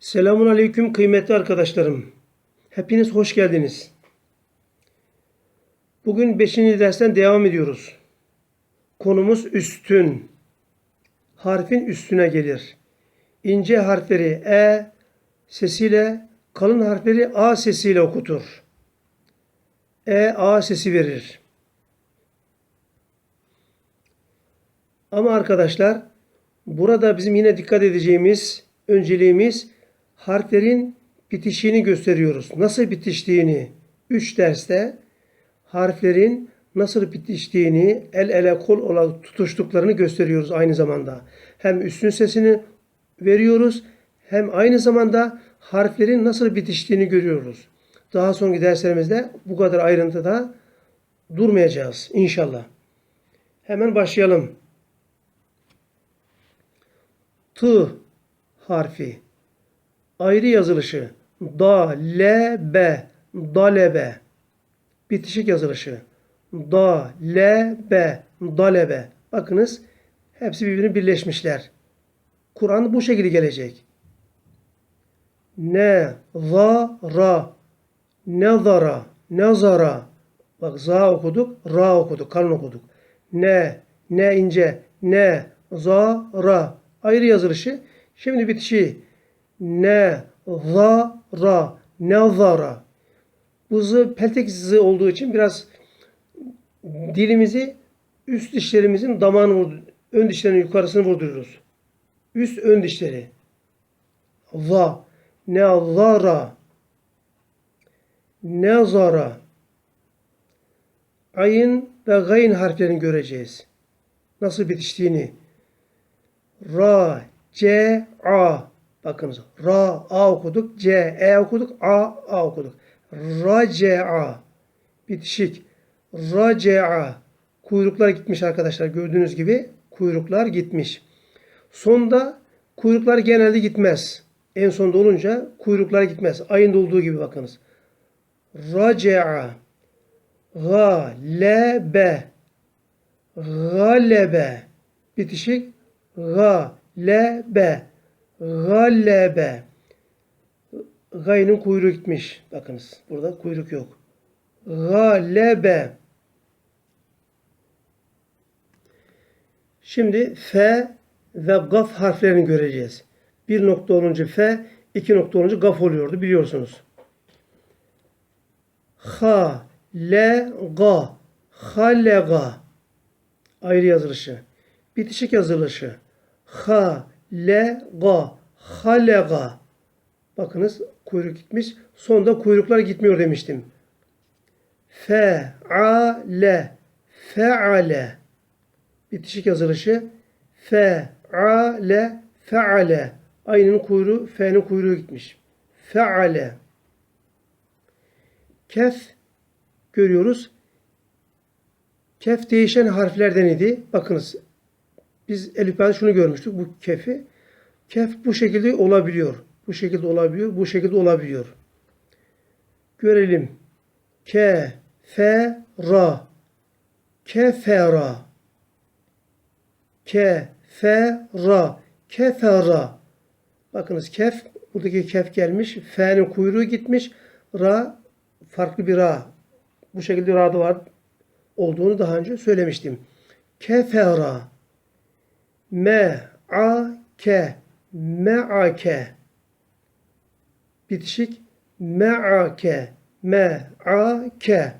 Selamun Aleyküm kıymetli arkadaşlarım. Hepiniz hoş geldiniz. Bugün 5. dersten devam ediyoruz. Konumuz üstün. Harfin üstüne gelir. İnce harfleri E sesiyle, kalın harfleri A sesiyle okutur. E A sesi verir. Ama arkadaşlar burada bizim yine dikkat edeceğimiz önceliğimiz harflerin bitişini gösteriyoruz. Nasıl bitiştiğini 3 derste harflerin nasıl bitiştiğini el ele kol olarak tutuştuklarını gösteriyoruz aynı zamanda. Hem üstün sesini veriyoruz hem aynı zamanda harflerin nasıl bitiştiğini görüyoruz. Daha sonraki derslerimizde bu kadar ayrıntıda durmayacağız inşallah. Hemen başlayalım. T harfi. Ayrı yazılışı. Da, le, be. Dalebe. Bitişik yazılışı. Da, le, be. Dalebe. Bakınız hepsi birbirine birleşmişler. Kur'an bu şekilde gelecek. Ne, za, ra. Nezara, nezara. Bak za okuduk, ra okuduk, kalın okuduk. Ne, ne ince, ne, za, ra. Ayrı yazılışı. Şimdi bitişi. Ne, za, ra, nezara. Bu zı peltek zı olduğu için biraz dilimizi üst dişlerimizin damağını vurdu, ön dişlerin yukarısını vurduruyoruz. Üst ön dişleri. Za, nezara, nezara. Ayın ve gayn harflerini göreceğiz. Nasıl bitiştiğini. Ra, C, A. Bakınız. Ra, A okuduk. C, E okuduk. A, A okuduk. Ra, C, A. Bitişik. Ra, C, A. Kuyruklar gitmiş arkadaşlar. Gördüğünüz gibi kuyruklar gitmiş. Sonda kuyruklar genelde gitmez. En sonda olunca kuyruklar gitmez. Ayında olduğu gibi bakınız. Raca'a Galebe Galebe Bitişik Galebe Galebe Gaynın kuyruğu gitmiş. Bakınız burada kuyruk yok. Galebe Şimdi F ve Gaf harflerini göreceğiz. Bir nokta olunca F, iki nokta olunca Gaf oluyordu biliyorsunuz. Ha, le, ga, halega. Ayrı yazılışı. Bitişik yazılışı. Ha, le, ga, halega. Bakınız kuyruk gitmiş. Sonda kuyruklar gitmiyor demiştim. Fe, a, le, feale. Bitişik yazılışı. Fe, a, le, feale. Aynının kuyruğu, fe'nin kuyruğu gitmiş. Feale. Kef görüyoruz. Kef değişen harflerden idi. Bakınız biz elifbada şunu görmüştük bu kefi. Kef bu şekilde olabiliyor. Bu şekilde olabiliyor. Bu şekilde olabiliyor. Görelim. Ke, fe, ra. Kefera. Ke, fe, ra. Kefera. Bakınız kef, buradaki kef gelmiş. Fe'nin kuyruğu gitmiş. Ra farklı bir ra. Bu şekilde ra'da var olduğunu daha önce söylemiştim. Kefera me a ke me a ke bitişik me a ke me a ke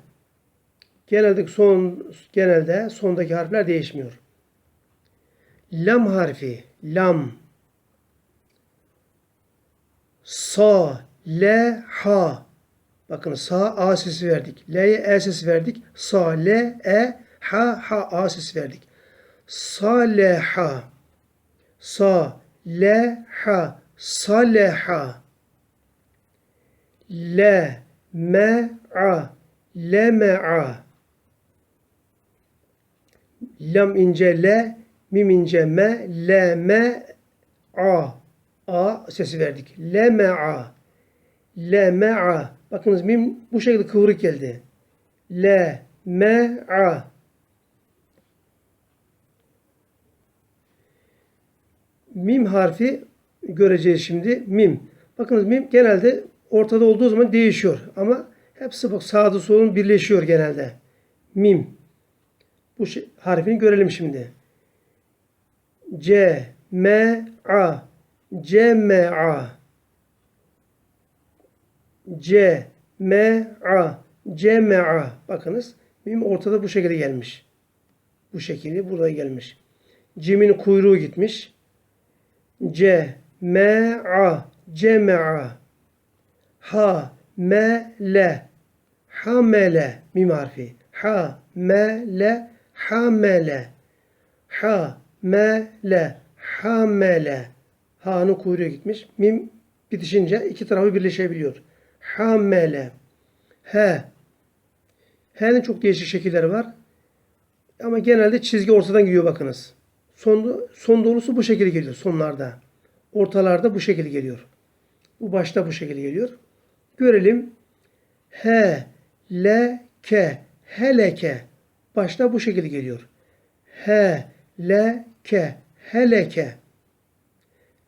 genelde son genelde sondaki harfler değişmiyor. Lam harfi lam sa le ha Bakın sa a sesi verdik. L'ye e sesi verdik. Sa le e ha ha a sesi verdik. Saleha. Sa le ha saleha. Le me a leme'a. Lam ince le, mim ince me, le me a. A sesi verdik. Leme'a. Leme'a. Bakınız mim bu şekilde kıvrık geldi. Le, me, Mim harfi göreceğiz şimdi. Mim. Bakınız mim genelde ortada olduğu zaman değişiyor. Ama hepsi bak sağda solun birleşiyor genelde. Mim. Bu şey- harfini görelim şimdi. C, M, A. C, M, A. C, M, A. C, M, A. Bakınız. Mim ortada bu şekilde gelmiş. Bu şekilde burada gelmiş. Cim'in kuyruğu gitmiş. C, M, A. C, M, A. Ha, me, le. Hamele. Mim harfi. Ha, me, le. Hamele. Ha, me, le. Hamele. Ha'nın kuyruğu gitmiş. Mim bitişince iki tarafı birleşebiliyor. Hamele. He. H'nin çok değişik şekilleri var. Ama genelde çizgi ortadan gidiyor bakınız. Son, son dolusu bu şekilde geliyor sonlarda. Ortalarda bu şekilde geliyor. Bu başta bu şekilde geliyor. Görelim. He, le, ke, heleke. Başta bu şekilde geliyor. He, le, ke, heleke.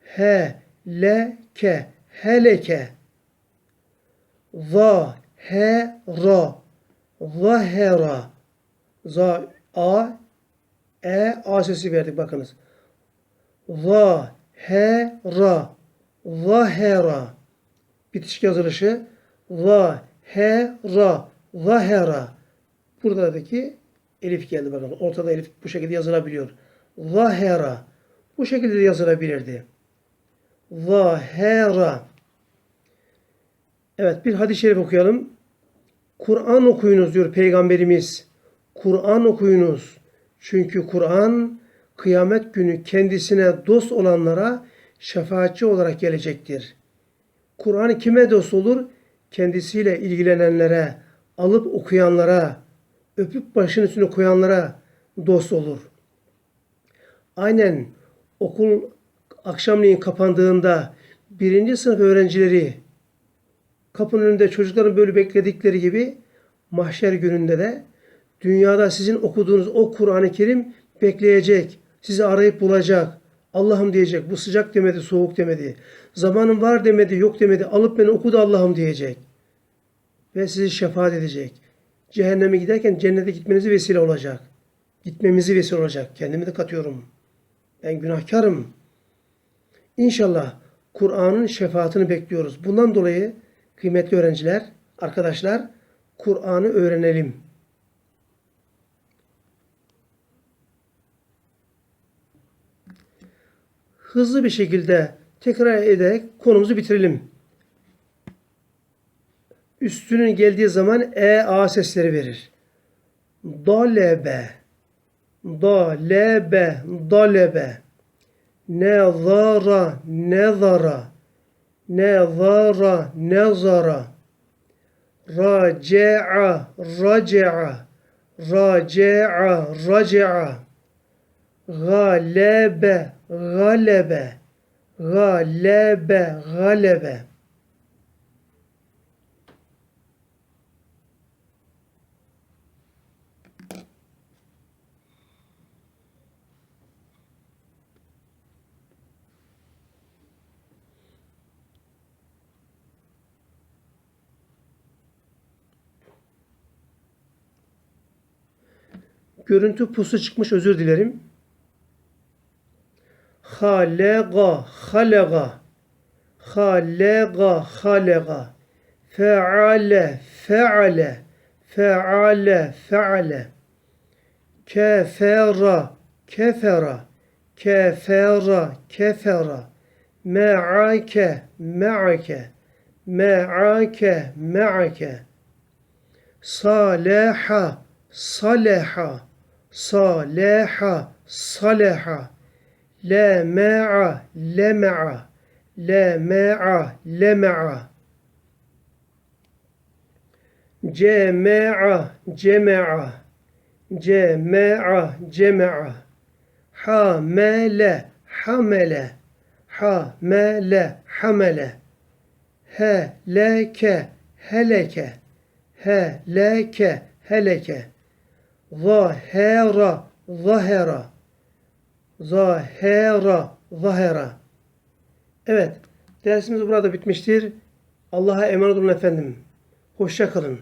He, le, ke, heleke. Za, he, ra. Zahera. Za, a, e, a sesi verdik bakınız. Za, he, ra. Zahera. Bitişik yazılışı. Va, he, ra. Zahera. Buradaki elif geldi bakın. Ortada elif bu şekilde yazılabiliyor. Zahera. Bu şekilde de yazılabilirdi. Zahera. Evet bir hadis-i şerif okuyalım. Kur'an okuyunuz diyor Peygamberimiz. Kur'an okuyunuz. Çünkü Kur'an kıyamet günü kendisine dost olanlara şefaatçi olarak gelecektir. Kur'an kime dost olur? Kendisiyle ilgilenenlere, alıp okuyanlara, öpüp başın üstüne koyanlara dost olur. Aynen okul akşamleyin kapandığında birinci sınıf öğrencileri kapının önünde çocukların böyle bekledikleri gibi mahşer gününde de dünyada sizin okuduğunuz o Kur'an-ı Kerim bekleyecek. Sizi arayıp bulacak. Allah'ım diyecek. Bu sıcak demedi, soğuk demedi. Zamanım var demedi, yok demedi. Alıp beni okudu Allah'ım diyecek. Ve sizi şefaat edecek. Cehenneme giderken cennete gitmenizi vesile olacak. Gitmemizi vesile olacak. Kendimi de katıyorum. Ben günahkarım. İnşallah Kur'an'ın şefaatini bekliyoruz. Bundan dolayı kıymetli öğrenciler, arkadaşlar Kur'an'ı öğrenelim. Hızlı bir şekilde tekrar ederek konumuzu bitirelim. Üstünün geldiği zaman e a sesleri verir. Dalebe, dalebe, dalebe. Nezara, nezara. Nezara, nezara. Race'a, race'a. Race'a, race'a. Galebe, galebe. Galebe, galebe. Görüntü pusu çıkmış özür dilerim. Halega, halega. Halega, halega. Feale, feale. Feale, feale. Kefera, kefera. Kefera, kefera. Me'ake, me'ake. Me'ake, me'ake. Saleha, saleha. Saleha, saleha. Lema'a, lema'a. Lema'a, lema'a. Cema'a, cema'a. Cema'a, cema'a. Hamele, hamele. Hamele, hamele. Heleke, heleke. Heleke, heleke. Zahera, zahera. Zahera, zahera. Evet. Dersimiz burada bitmiştir. Allah'a emanet olun efendim. Hoşça kalın.